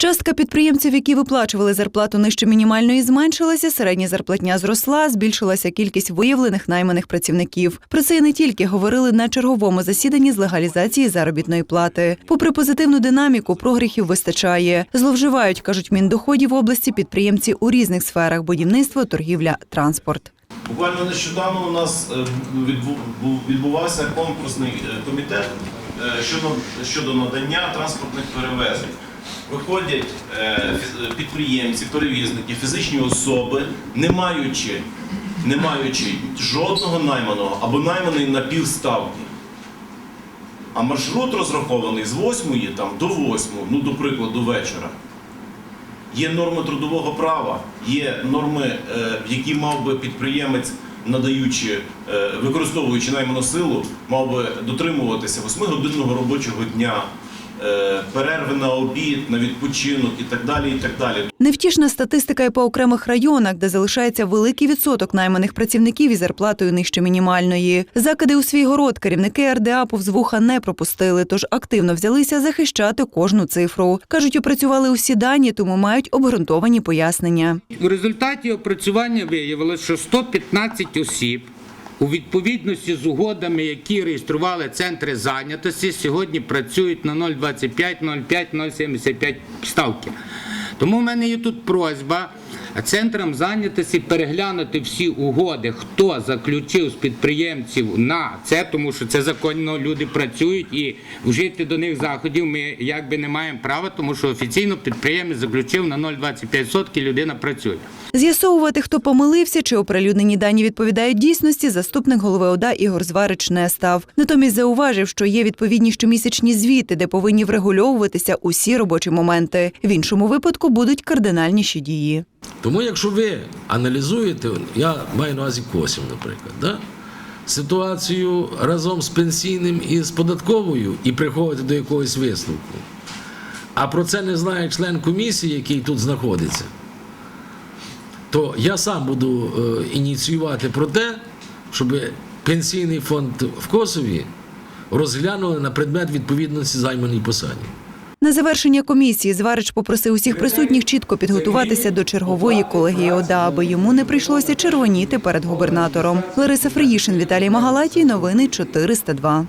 Частка підприємців, які виплачували зарплату нижче мінімальної, зменшилася. Середня зарплатня зросла, збільшилася кількість виявлених найманих працівників. Про це не тільки говорили на черговому засіданні з легалізації заробітної плати. Попри позитивну динаміку, прогріхів вистачає. Зловживають, кажуть міндоходів області підприємці у різних сферах будівництво, торгівля, транспорт. Буквально нещодавно у нас е, відбувався конкурсний е, комітет е, щодо надання транспортних перевезень. Виходять е, підприємці, перевізники, фізичні особи, не маючи, не маючи жодного найманого або найманий на півставки. А маршрут розрахований з 8 там, до 8, ну, до прикладу, вечора. Є норми трудового права, є норми, е, які мав би підприємець, надаючи, е, використовуючи найману силу, мав би дотримуватися 8-годинного робочого дня, перерви на обід, на відпочинок і так далі. і так далі. Невтішна статистика і по окремих районах, де залишається великий відсоток найманих працівників із зарплатою нижче мінімальної. Закиди у свій город керівники РДА повз вуха не пропустили, тож активно взялися захищати кожну цифру. кажуть, опрацювали усі дані, тому мають обґрунтовані пояснення. У результаті опрацювання виявилось, що 115 осіб у відповідності з угодами, які реєстрували центри зайнятості, сьогодні працюють на 0,25, 0,5, 0,75 ставки. Тому в мене є тут просьба центрам зайнятості переглянути всі угоди, хто заключив з підприємців на це, тому що це законно люди працюють і вжити до них заходів ми якби не маємо права, тому що офіційно підприємець заключив на 0,25% людина працює. З'ясовувати, хто помилився, чи оприлюднені дані відповідають дійсності, заступник голови ОДА Ігор Зварич не став. Натомість зауважив, що є відповідні щомісячні звіти, де повинні врегульовуватися усі робочі моменти. В іншому випадку будуть кардинальніші дії. Тому, якщо ви аналізуєте, я маю на увазі косів, наприклад, да? ситуацію разом з пенсійним і з податковою і приходите до якогось висновку, а про це не знає член комісії, який тут знаходиться, то я сам буду е, ініціювати про те, щоб пенсійний фонд в Косові розглянули на предмет відповідності займаній посаді. На завершення комісії Зварич попросив усіх присутніх чітко підготуватися до чергової колегії ОДА, аби йому не прийшлося червоніти перед губернатором. Лариса Фриїшин, Віталій Магалатій. Новини 402.